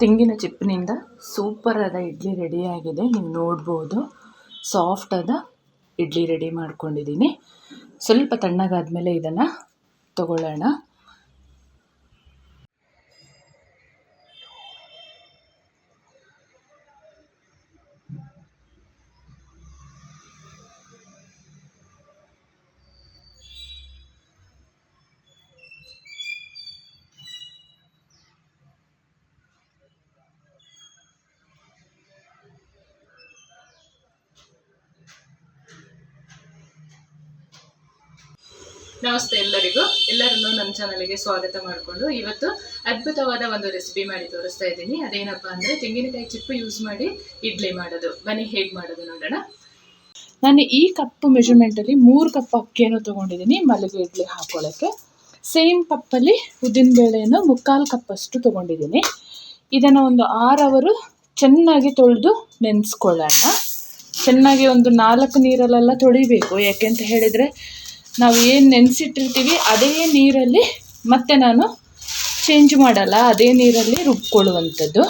ತೆಂಗಿನ ಚಿಪ್ಪಿನಿಂದ ಸೂಪರಾದ ಇಡ್ಲಿ ರೆಡಿಯಾಗಿದೆ ನೀವು ನೋಡ್ಬೋದು. ಸಾಫ್ಟಾದ ಇಡ್ಲಿ ರೆಡಿ ಮಾಡ್ಕೊಂಡಿದ್ದೀನಿ. ಸ್ವಲ್ಪ ತಣ್ಣಗಾದ ಮೇಲೆ ಇದನ್ನು ತಗೊಳ್ಳೋಣ. ನಮಸ್ತೆ ಎಲ್ಲರಿಗೂ. ಎಲ್ಲರನ್ನೂ ನಮ್ಮ ಚಾನಲ್ಗೆ ಸ್ವಾಗತ ಮಾಡಿಕೊಂಡು ಇವತ್ತು ಅದ್ಭುತವಾದ ಒಂದು ರೆಸಿಪಿ ಮಾಡಿ ತೋರಿಸ್ತಾ ಇದ್ದೀನಿ. ಅದೇನಪ್ಪ ಅಂದರೆ ತೆಂಗಿನಕಾಯಿ ಚಿಪ್ಪು ಯೂಸ್ ಮಾಡಿ ಇಡ್ಲಿ ಮಾಡೋದು. ಬನ್ನಿ ಹೇಗೆ ಮಾಡೋದು ನೋಡೋಣ. ನಾನು ಈ ಕಪ್ ಮೆಷರ್ಮೆಂಟಲ್ಲಿ ಮೂರು ಕಪ್ ಅಕ್ಕಿಯನ್ನು ತೊಗೊಂಡಿದ್ದೀನಿ ಮಲಗೆ ಇಡ್ಲಿ ಹಾಕೊಳ್ಳೋಕ್ಕೆ. ಸೇಮ್ ಕಪ್ಪಲ್ಲಿ ಉದ್ದಿನಬೇಳೆಯನ್ನು ಮುಕ್ಕಾಲು ಕಪ್ಪಷ್ಟು ತೊಗೊಂಡಿದ್ದೀನಿ. ಇದನ್ನು ಒಂದು ಆರು ಅವರು ಚೆನ್ನಾಗಿ ತೊಳೆದು ನೆನೆಸ್ಕೊಳ್ಳೋಣ. ಚೆನ್ನಾಗಿ ಒಂದು ನಾಲ್ಕು ನೀರಲ್ಲೆಲ್ಲ ತೊಳಿಬೇಕು. ಯಾಕೆ ಅಂತ ಹೇಳಿದರೆ ನಾವು ಏನು ನೆನೆಸಿಟ್ಟಿರ್ತೀವಿ, ಅದೇ ನೀರಲ್ಲಿ ಮತ್ತೆ ನಾನು ಚೇಂಜ್ ಮಾಡಲ್ಲ, ಅದೇ ನೀರಲ್ಲಿ ರುಬ್ಕೊಳ್ಳುವಂಥದ್ದು.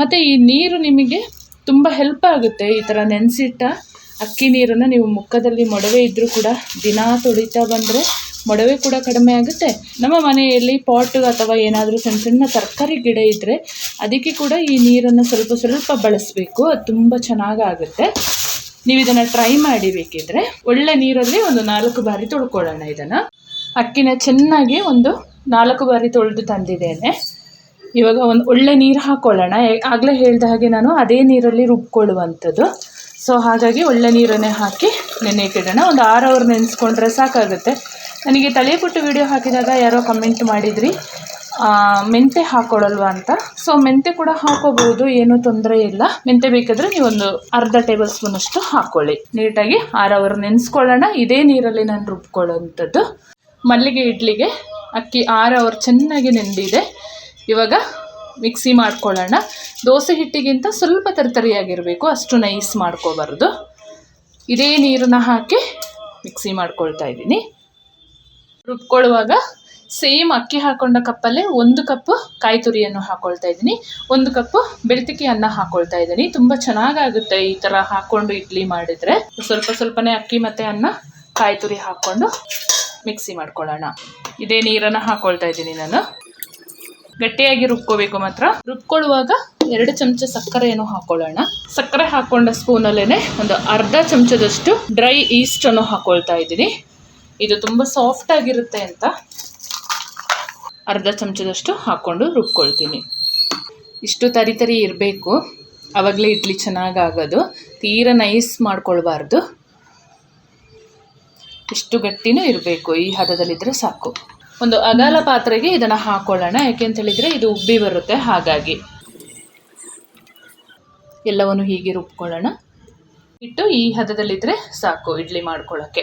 ಮತ್ತು ಈ ನೀರು ನಿಮಗೆ ತುಂಬ ಹೆಲ್ಪ್ ಆಗುತ್ತೆ, ಈ ಥರ ನೆನೆಸಿಟ್ಟ ಅಕ್ಕಿ ನೀರನ್ನು ನೀವು ಮುಖದಲ್ಲಿ ಮೊಡವೆ ಇದ್ದರೂ ಕೂಡ ದಿನಾ ತೊಳಿತಾ ಬಂದರೆ ಮೊಡವೆ ಕೂಡ ಕಡಿಮೆ ಆಗುತ್ತೆ. ನಮ್ಮ ಮನೆಯಲ್ಲಿ ಪಾಟ್ ಅಥವಾ ಏನಾದರೂ ಸಣ್ಣ ಸಣ್ಣ ತರಕಾರಿ ಗಿಡ ಇದ್ದರೆ ಅದಕ್ಕೆ ಕೂಡ ಈ ನೀರನ್ನು ಸ್ವಲ್ಪ ಸ್ವಲ್ಪ ಬಳಸಬೇಕು, ಅದು ತುಂಬ ಚೆನ್ನಾಗಾಗುತ್ತೆ. ನೀವು ಇದನ್ನು ಟ್ರೈ ಮಾಡಿ ಬೇಕಿದ್ರೆ ಒಳ್ಳೆ ನೀರಲ್ಲಿ ಒಂದು ನಾಲ್ಕು ಬಾರಿ ತೊಳ್ಕೊಳ್ಳೋಣ ಇದನ್ನು. ಅಕ್ಕಿನ ಚೆನ್ನಾಗಿ ಒಂದು ನಾಲ್ಕು ಬಾರಿ ತೊಳೆದು ತಂದಿದ್ದೇನೆ. ಇವಾಗ ಒಂದು ಒಳ್ಳೆ ನೀರು ಹಾಕ್ಕೊಳ್ಳೋಣ ಆಗಲೇ ಹೇಳಿದ ಹಾಗೆ ನಾನು ಅದೇ ನೀರಲ್ಲಿ ರುಬ್ಕೊಳ್ಳುವಂಥದ್ದು. ಸೊ ಹಾಗಾಗಿ ಒಳ್ಳೆ ನೀರನ್ನೇ ಹಾಕಿ ನೆನೆಯಕ್ಕಿಡೋಣ ಒಂದು ಆರು ಅವರ್ ನೆನೆಸ್ಕೊಂಡ್ರೆ ಸಾಕಾಗುತ್ತೆ. ನನಗೆ ತಲೆ ಪುಟ್ಟು ವಿಡಿಯೋ ಹಾಕಿದಾಗ ಯಾರೋ ಕಮೆಂಟ್ ಮಾಡಿದ್ರಿ. ಮೆಂತೆ ಹಾಕೊಳ್ಳಲ್ವಾ ಅಂತ. ಸೊ ಮೆಂತೆ ಕೂಡ ಹಾಕೋಬಹುದು, ಏನೂ ತೊಂದರೆ ಇಲ್ಲ. ಮೆಂತೆ ಬೇಕಾದರೆ ನೀವೊಂದು ಅರ್ಧ ಟೇಬಲ್ ಸ್ಪೂನ್ ಅಷ್ಟು ಹಾಕ್ಕೊಳ್ಳಿ ನೀಟಾಗಿ ಆರು ಅವರ್ ನೆನೆಸ್ಕೊಳ್ಳೋಣ. ಇದೇ ನೀರಲ್ಲಿ ನಾನು ರುಬ್ಕೊಳ್ಳೋವಂಥದ್ದು ಮಲ್ಲಿಗೆ ಇಡ್ಲಿಗೆ ಅಕ್ಕಿ ಆರು ಅವರ್ ಚೆನ್ನಾಗಿ ನೆಂದಿದೆ. ಇವಾಗ ಮಿಕ್ಸಿ ಮಾಡ್ಕೊಳ್ಳೋಣ. ದೋಸೆ ಹಿಟ್ಟಿಗಿಂತ ಸ್ವಲ್ಪ ತರತರಿಯಾಗಿರಬೇಕು, ಅಷ್ಟು ನೈಸ್ ಮಾಡ್ಕೋಬಾರ್ದು. ಇದೇ ನೀರನ್ನ ಹಾಕಿ ಮಿಕ್ಸಿ ಮಾಡ್ಕೊಳ್ತಾ ಇದ್ದೀನಿ. ರುಬ್ಕೊಳ್ಳುವಾಗ ಸೇಮ್ ಅಕ್ಕಿ ಹಾಕೊಂಡ ಕಪ್ಪಲ್ಲೇ ಒಂದು ಕಪ್ ಕಾಯಿ ತುರಿಯನ್ನು ಹಾಕೊಳ್ತಾ ಇದ್ದೀನಿ. ಒಂದು ಕಪ್ ಬೆಳ್ತಿಕೆ ಅನ್ನ ಹಾಕೊಳ್ತಾ ಇದ್ದೀನಿ. ತುಂಬ ಚೆನ್ನಾಗಾಗುತ್ತೆ ಈ ಥರ ಹಾಕೊಂಡು ಇಡ್ಲಿ ಮಾಡಿದರೆ. ಸ್ವಲ್ಪ ಸ್ವಲ್ಪನೇ ಅಕ್ಕಿ ಮತ್ತು ಅನ್ನ ಕಾಯಿ ತುರಿ ಹಾಕ್ಕೊಂಡು ಮಿಕ್ಸಿ ಮಾಡ್ಕೊಳ್ಳೋಣ. ಇದೇ ನೀರನ್ನು ಹಾಕೊಳ್ತಾ ಇದ್ದೀನಿ ನಾನು. ಗಟ್ಟಿಯಾಗಿ ರುಬ್ಕೋಬೇಕು ಮಾತ್ರ. ರುಬ್ಕೊಳ್ಳುವಾಗ ಎರಡು ಚಮಚ ಸಕ್ಕರೆಯನ್ನು ಹಾಕೊಳ್ಳೋಣ. ಸಕ್ಕರೆ ಹಾಕೊಂಡ ಸ್ಪೂನಲ್ಲೇ ಒಂದು ಅರ್ಧ ಚಮಚದಷ್ಟು ಡ್ರೈ ಈಸ್ಟನ್ನು ಹಾಕೊಳ್ತಾ ಇದ್ದೀನಿ. ಇದು ತುಂಬ ಸಾಫ್ಟ್ ಆಗಿರುತ್ತೆ ಅಂತ ಅರ್ಧ ಚಮಚದಷ್ಟು ಹಾಕ್ಕೊಂಡು ರುಬ್ಕೊಳ್ತೀನಿ. ಇಷ್ಟು ತರಿ ತರಿ ಇರಬೇಕು. ಆವಾಗಲೇ ಇಡ್ಲಿ ಚೆನ್ನಾಗಾಗೋದು. ತೀರ ನೈಸ್ ಮಾಡ್ಕೊಳ್ಬಾರ್ದು. ಇಷ್ಟು ಗಟ್ಟಿನೂ ಇರಬೇಕು. ಈ ಹದದಲ್ಲಿದ್ದರೆ ಸಾಕು. ಒಂದು ಅಗಲ ಪಾತ್ರೆಗೆ ಇದನ್ನು ಹಾಕ್ಕೊಳ್ಳೋಣ ಯಾಕೆ ಅಂತ ಹೇಳಿದರೆ ಇದು ಉಬ್ಬಿ ಬರುತ್ತೆ ಹಾಗಾಗಿ. ಎಲ್ಲವನ್ನು ಹೀಗೆ ರುಬ್ಕೊಳ್ಳೋಣ. ಇಟ್ಟು ಈ ಹದದಲ್ಲಿದ್ದರೆ ಸಾಕು ಇಡ್ಲಿ ಮಾಡ್ಕೊಳ್ಳೋಕ್ಕೆ.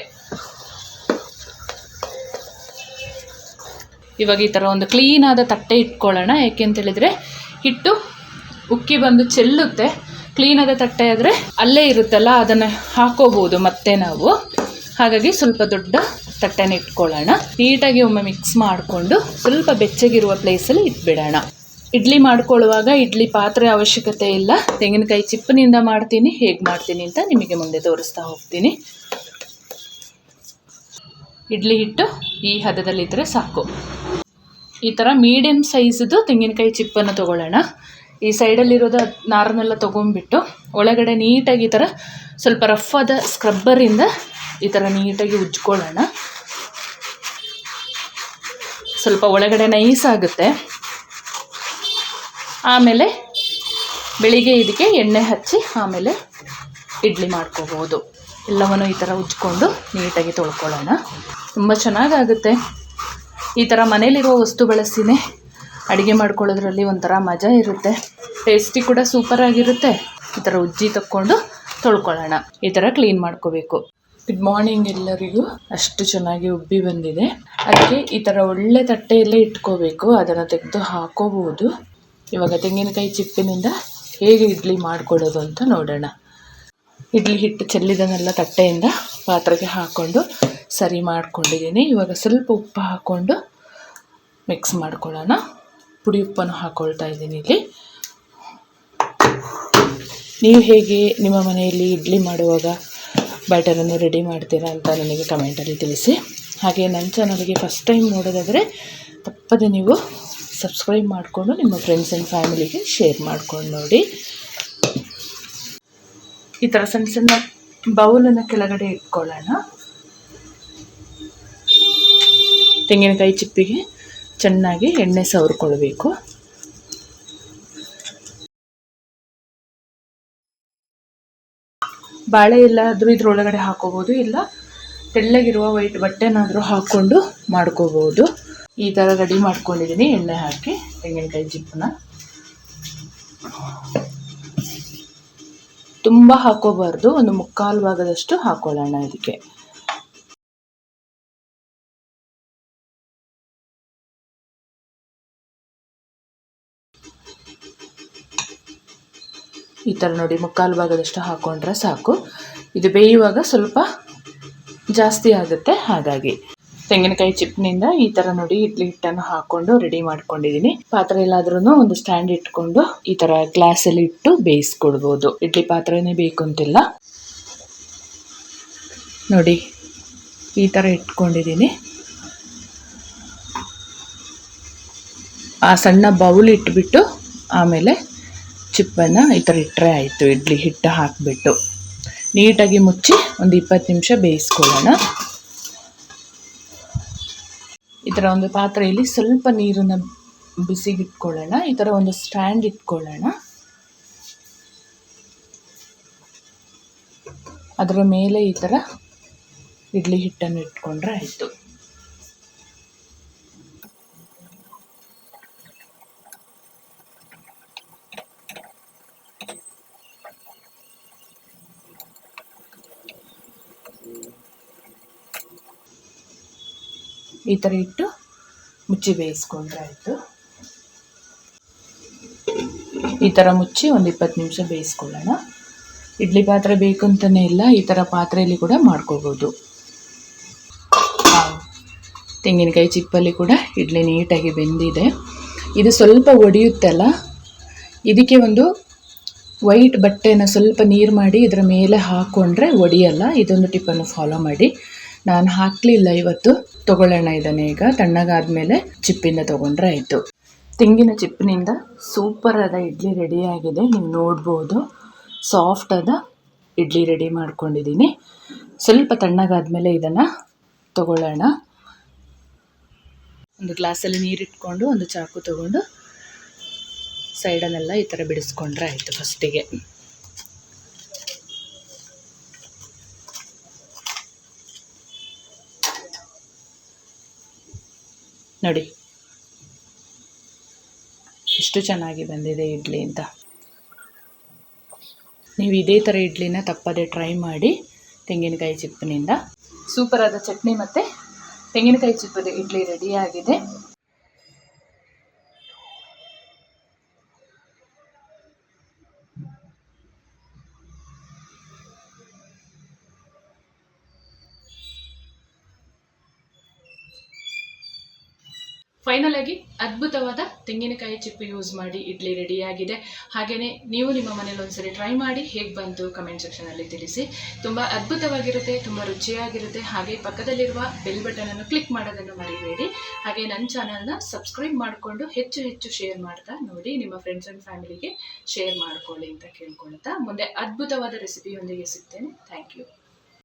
ಇವಾಗ ಈ ಥರ ಒಂದು ಕ್ಲೀನಾದ ತಟ್ಟೆ ಇಟ್ಕೊಳ್ಳೋಣ. ಯಾಕೆ ಅಂತ ಹೇಳಿದರೆ, ಹಿಟ್ಟು ಉಕ್ಕಿ ಬಂದು ಚೆಲ್ಲುತ್ತೆ. ಕ್ಲೀನಾದ ತಟ್ಟೆ ಆದರೆ ಅಲ್ಲೇ ಇರುತ್ತಲ್ಲ, ಅದನ್ನು ಹಾಕೋಬೋದು ಮತ್ತೆ ನಾವು. ಹಾಗಾಗಿ ಸ್ವಲ್ಪ ದೊಡ್ಡ ತಟ್ಟೆನ ಇಟ್ಕೊಳ್ಳೋಣ. ನೀಟಾಗಿ ಒಮ್ಮೆ ಮಿಕ್ಸ್ ಮಾಡಿಕೊಂಡು ಸ್ವಲ್ಪ ಬೆಚ್ಚಗಿರುವ ಪ್ಲೇಸಲ್ಲಿ ಇಟ್ಬಿಡೋಣ. ಇಡ್ಲಿ ಮಾಡ್ಕೊಳ್ಳುವಾಗ ಇಡ್ಲಿ ಪಾತ್ರೆ ಅವಶ್ಯಕತೆ ಇಲ್ಲ. ತೆಂಗಿನಕಾಯಿ ಚಿಪ್ಪಿನಿಂದ ಮಾಡ್ತೀನಿ, ಹೇಗೆ ಮಾಡ್ತೀನಿ ಅಂತ ನಿಮಗೆ ಮುಂದೆ ತೋರಿಸ್ತಾ ಹೋಗ್ತೀನಿ. ಇಡ್ಲಿ ಹಿಟ್ಟು ಈ ಹದದಲ್ಲಿದ್ದರೆ ಸಾಕು. ಈ ಥರ ಮೀಡಿಯಮ್ ಸೈಜ್ದು ತೆಂಗಿನಕಾಯಿ ಚಿಪ್ಪನ್ನು ತೊಗೊಳ್ಳೋಣ. ಈ ಸೈಡಲ್ಲಿರೋದು ನಾರನ್ನೆಲ್ಲ ತೊಗೊಂಡ್ಬಿಟ್ಟು ಒಳಗಡೆ ನೀಟಾಗಿ ಈ ಥರ ಸ್ವಲ್ಪ ರಫ್ ಆದ ಸ್ಕ್ರಬ್ಬರಿಂದ ಈ ಥರ ನೀಟಾಗಿ ಉಜ್ಕೊಳ್ಳೋಣ ಸ್ವಲ್ಪ ಒಳಗಡೆ ನೈಸ್ ಆಗುತ್ತೆ. ಆಮೇಲೆ ಬೆಳಿಗ್ಗೆ ಇದಕ್ಕೆ ಎಣ್ಣೆ ಹಚ್ಚಿ ಆಮೇಲೆ ಇಡ್ಲಿ ಮಾಡ್ಕೋಬೋದು. ಎಲ್ಲವನ್ನು ಈ ಥರ ಉಜ್ಕೊಂಡು ನೀಟಾಗಿ ತೊಳ್ಕೊಳ್ಳೋಣ. ತುಂಬ ಚೆನ್ನಾಗಾಗುತ್ತೆ. ಈ ಥರ ಮನೇಲಿರುವ ವಸ್ತು ಬಳಸಿನೇ ಅಡುಗೆ ಮಾಡ್ಕೊಳ್ಳೋದ್ರಲ್ಲಿ ಒಂಥರ ಮಜಾ ಇರುತ್ತೆ. ಟೇಸ್ಟಿ ಕೂಡ ಸೂಪರಾಗಿರುತ್ತೆ ಈ ಥರ ಉಜ್ಜಿ ತಕ್ಕೊಂಡು ತೊಳ್ಕೊಳ್ಳೋಣ. ಈ ಥರ ಕ್ಲೀನ್ ಮಾಡ್ಕೋಬೇಕು. ಗುಡ್ ಮಾರ್ನಿಂಗ್ ಎಲ್ಲರಿಗೂ. ಅಷ್ಟು ಚೆನ್ನಾಗಿ ಉಬ್ಬಿ ಬಂದಿದೆ. ಅದಕ್ಕೆ ಈ ಥರ ಒಳ್ಳೆ ತಟ್ಟೆಯಲ್ಲೇ ಇಟ್ಕೋಬೇಕು. ಅದನ್ನು ತೆಗೆದು ಹಾಕೋಬಹುದು ಇವಾಗ ತೆಂಗಿನಕಾಯಿ ಚಿಪ್ಪಿನಿಂದ ಹೇಗೆ ಇಡ್ಲಿ ಮಾಡಿಕೊಡೋದು ಅಂತ ನೋಡೋಣ. ಇಡ್ಲಿ ಹಿಟ್ಟು ಚೆಲ್ಲಿದನ್ನೆಲ್ಲ ತಟ್ಟೆಯಿಂದ ಪಾತ್ರೆಗೆ ಹಾಕ್ಕೊಂಡು ಸರಿ ಮಾಡ್ಕೊಂಡಿದ್ದೀನಿ. ಇವಾಗ ಸ್ವಲ್ಪ ಉಪ್ಪು ಹಾಕ್ಕೊಂಡು ಮಿಕ್ಸ್ ಮಾಡ್ಕೊಳ್ಳೋಣ. ಪುಡಿ ಉಪ್ಪನ್ನು ಹಾಕ್ಕೊಳ್ತಾ ಇದ್ದೀನಿ ಇಲ್ಲಿ. ನೀವು ಹೇಗೆ ನಿಮ್ಮ ಮನೆಯಲ್ಲಿ ಇಡ್ಲಿ ಮಾಡುವಾಗ ಬ್ಯಾಟರನ್ನು ರೆಡಿ ಮಾಡ್ತೀರಾ ಅಂತ ನನಗೆ ಕಮೆಂಟಲ್ಲಿ ತಿಳಿಸಿ. ಹಾಗೆ ನನ್ನ ಚಾನಲ್ಗೆ ಫಸ್ಟ್ ಟೈಮ್ ನೋಡೋದಾದರೆ ತಪ್ಪದೆ ನೀವು ಸಬ್ಸ್ಕ್ರೈಬ್ ಮಾಡಿಕೊಂಡು ನಿಮ್ಮ ಫ್ರೆಂಡ್ಸ್ ಆ್ಯಂಡ್ ಫ್ಯಾಮಿಲಿಗೆ ಶೇರ್ ಮಾಡ್ಕೊಂಡು ನೋಡಿ. ಈ ಥರ ಸಣ್ಣ ಸಣ್ಣ ಬೌಲನ್ನು ಕೆಳಗಡೆ ಇಟ್ಕೊಳ್ಳೋಣ. ತೆಂಗಿನಕಾಯಿ ಚಿಪ್ಪಿಗೆ ಚೆನ್ನಾಗಿ ಎಣ್ಣೆ ಸವರ್ಕೊಳ್ಬೇಕು. ಬಾಳೆ ಎಲ್ಲಾದರೂ ಇದ್ರೊಳಗಡೆ ಹಾಕೋಬೋದು, ಇಲ್ಲ ತೆಳ್ಳಗಿರುವ ವೈಟ್ ಬಟ್ಟೆನಾದರೂ ಹಾಕ್ಕೊಂಡು ಮಾಡ್ಕೋಬೋದು. ಈ ಥರ ರೆಡಿ ಮಾಡ್ಕೊಂಡಿದ್ದೀನಿ, ಎಣ್ಣೆ ಹಾಕಿ ತೆಂಗಿನಕಾಯಿ ಚಿಪ್ಪನ್ನ. ತುಂಬ ಹಾಕೋಬಾರ್ದು. ಒಂದು ಮುಕ್ಕಾಲು ಭಾಗದಷ್ಟು ಹಾಕೊಳ್ಳೋಣ ಇದಕ್ಕೆ. ಈ ಥರ ನೋಡಿ ಮುಕ್ಕಾಲು ಭಾಗದಷ್ಟು ಹಾಕೊಂಡ್ರೆ ಸಾಕು. ಇದು ಬೇಯುವಾಗ ಸ್ವಲ್ಪ ಜಾಸ್ತಿ ಆಗುತ್ತೆ ಹಾಗಾಗಿ. ತೆಂಗಿನಕಾಯಿ ಚಿಪ್ನಿಂದ ಈ ತರ ನೋಡಿ ಇಡ್ಲಿ ಹಿಟ್ಟನ್ನು ಹಾಕೊಂಡು ರೆಡಿ ಮಾಡ್ಕೊಂಡಿದೀನಿ ಪಾತ್ರೆ ಎಲ್ಲಾದ್ರೂ ಒಂದು ಸ್ಟ್ಯಾಂಡ್ ಇಟ್ಕೊಂಡು ಈ ತರ ಗ್ಲಾಸ್ ಅಲ್ಲಿ ಇಟ್ಟು ಬೇಯಿಸ್ಕೊಡ್ಬೋದು. ಇಡ್ಲಿ ಪಾತ್ರೆನೇ ಬೇಕು ಅಂತಿಲ್ಲ ನೋಡಿ, ಈ ತರ ಇಟ್ಕೊಂಡಿದ್ದೀನಿ. ಆ ಸಣ್ಣ ಬೌಲ್ ಇಟ್ಬಿಟ್ಟು ಆಮೇಲೆ ಚಿಪ್ಪನ್ನು ಈ ಥರ ಇಟ್ಟರೆ ಆಯಿತು, ಇಡ್ಲಿ ಹಿಟ್ಟು ಹಾಕಿಬಿಟ್ಟು. ನೀಟಾಗಿ ಮುಚ್ಚಿ ಒಂದು ಇಪ್ಪತ್ತು ನಿಮಿಷ ಬೇಯಿಸ್ಕೊಳ್ಳೋಣ. ಈ ಥರ ಒಂದು ಪಾತ್ರೆಯಲ್ಲಿ ಸ್ವಲ್ಪ ನೀರನ್ನು ಬಿಸಿಗಿಟ್ಕೊಳ್ಳೋಣ, ಈ ಥರ ಒಂದು ಸ್ಟ್ಯಾಂಡ್ ಇಟ್ಕೊಳ್ಳೋಣ. ಅದರ ಮೇಲೆ ಈ ಥರ ಇಡ್ಲಿ ಹಿಟ್ಟನ್ನು ಇಟ್ಕೊಂಡ್ರೆ ಆಯಿತು. ಈ ಥರ ಇಟ್ಟು ಮುಚ್ಚಿ ಬೇಯಿಸ್ಕೊಂಡ್ರೆ ಆಯಿತು. ಈ ಥರ ಮುಚ್ಚಿ ಒಂದು ಇಪ್ಪತ್ತು ನಿಮಿಷ ಬೇಯಿಸ್ಕೊಳ್ಳೋಣ. ಇಡ್ಲಿ ಪಾತ್ರೆ ಬೇಕು ಅಂತಲೇ ಇಲ್ಲ, ಈ ಥರ ಪಾತ್ರೆಯಲ್ಲಿ ಕೂಡ ಮಾಡ್ಕೋಬೋದು. ತೆಂಗಿನಕಾಯಿ ಚಿಪ್ಪಲ್ಲಿ ಕೂಡ ಇಡ್ಲಿ ನೀಟಾಗಿ ಬೆಂದಿದೆ. ಇದು ಸ್ವಲ್ಪ ಒಡೆಯುತ್ತಲ್ಲ, ಇದಕ್ಕೆ ಒಂದು ವೈಟ್ ಬಟ್ಟೆನ ಸ್ವಲ್ಪ ನೀರು ಮಾಡಿ ಇದರ ಮೇಲೆ ಹಾಕ್ಕೊಂಡ್ರೆ ಒಡೆಯಲ್ಲ, ಇದೊಂದು ಟಿಪ್ಪನ್ನು ಫಾಲೋ ಮಾಡಿ. ನಾನು ಹಾಕಲಿಲ್ಲ ಇವತ್ತು. ತಗೊಳ್ಳೋಣ ಇದನ್ನು ಈಗ. ತಣ್ಣಗಾದ್ಮೇಲೆ ಚಿಪ್ಪಿಂದ ತಗೊಂಡ್ರೆ ಆಯಿತು. ತೆಂಗಿನ ಚಿಪ್ಪಿನಿಂದ ಸೂಪರ್ ಆದ ಇಡ್ಲಿ ರೆಡಿಯಾಗಿದೆ ನೀವು ನೋಡ್ಬೋದು. ಸಾಫ್ಟ್ ಆದ ಇಡ್ಲಿ ರೆಡಿ ಮಾಡ್ಕೊಂಡಿದ್ದೀನಿ. ಸ್ವಲ್ಪ ತಣ್ಣಗಾದ್ಮೇಲೆ ಇದನ್ನು ತಗೊಳ್ಳೋಣ. ಒಂದು ಗ್ಲಾಸಲ್ಲಿ ನೀರಿಟ್ಕೊಂಡು ಒಂದು ಚಾಕು ತಗೊಂಡು ಸೈಡನ್ನೆಲ್ಲ ಈ ಥರ ಬಿಡಿಸ್ಕೊಂಡ್ರೆ ಆಯಿತು ಫಸ್ಟಿಗೆ ನೋಡಿ. ಎಷ್ಟು ಚೆನ್ನಾಗಿ ಬಂದಿದೆ ಇಡ್ಲಿ ಅಂತ. ನೀವು ಇದೇ ಥರ ಇಡ್ಲಿನ ತಪ್ಪದೆ ಟ್ರೈ ಮಾಡಿ ತೆಂಗಿನಕಾಯಿ ಚಿಪ್ಪಿನಿಂದ ಸೂಪರಾದ ಚಟ್ನಿ ಮತ್ತು ತೆಂಗಿನಕಾಯಿ ಚಿಪ್ಪದ ಇಡ್ಲಿ ರೆಡಿಯಾಗಿದೆ ಫೈನಲ್ ಆಗಿ ಅದ್ಭುತವಾದ ತೆಂಗಿನಕಾಯಿ ಚಿಪ್ಪು ಯೂಸ್ ಮಾಡಿ ಇಡ್ಲಿ ರೆಡಿಯಾಗಿದೆ ಹಾಗೆಯೇ ನೀವು ನಿಮ್ಮ ಮನೇಲಿ ಒಂದ್ಸರಿ ಟ್ರೈ ಮಾಡಿ ಹೇಗೆ ಬಂತು ಕಮೆಂಟ್ ಸೆಕ್ಷನಲ್ಲಿ ತಿಳಿಸಿ. ತುಂಬ ಅದ್ಭುತವಾಗಿರುತ್ತೆ, ತುಂಬ ರುಚಿಯಾಗಿರುತ್ತೆ. ಹಾಗೆ ಪಕ್ಕದಲ್ಲಿರುವ ಬೆಲ್ ಬಟನನ್ನು ಕ್ಲಿಕ್ ಮಾಡೋದನ್ನು ಮರಿಬೇಡಿ. ಹಾಗೆ ನನ್ನ ಚಾನಲ್ನ ಸಬ್ಸ್ಕ್ರೈಬ್ ಮಾಡಿಕೊಂಡು ಹೆಚ್ಚು ಹೆಚ್ಚು ಶೇರ್ ಮಾಡ್ತಾ ನೋಡಿ, ನಿಮ್ಮ ಫ್ರೆಂಡ್ಸ್ ಆ್ಯಂಡ್ ಫ್ಯಾಮಿಲಿಗೆ ಶೇರ್ ಮಾಡ್ಕೊಳ್ಳಿ ಅಂತ ಕೇಳ್ಕೊಳ್ತಾ ಮುಂದೆ ಅದ್ಭುತವಾದ ರೆಸಿಪಿಯೊಂದಿಗೆ ಸಿಗ್ತೇನೆ. Thank you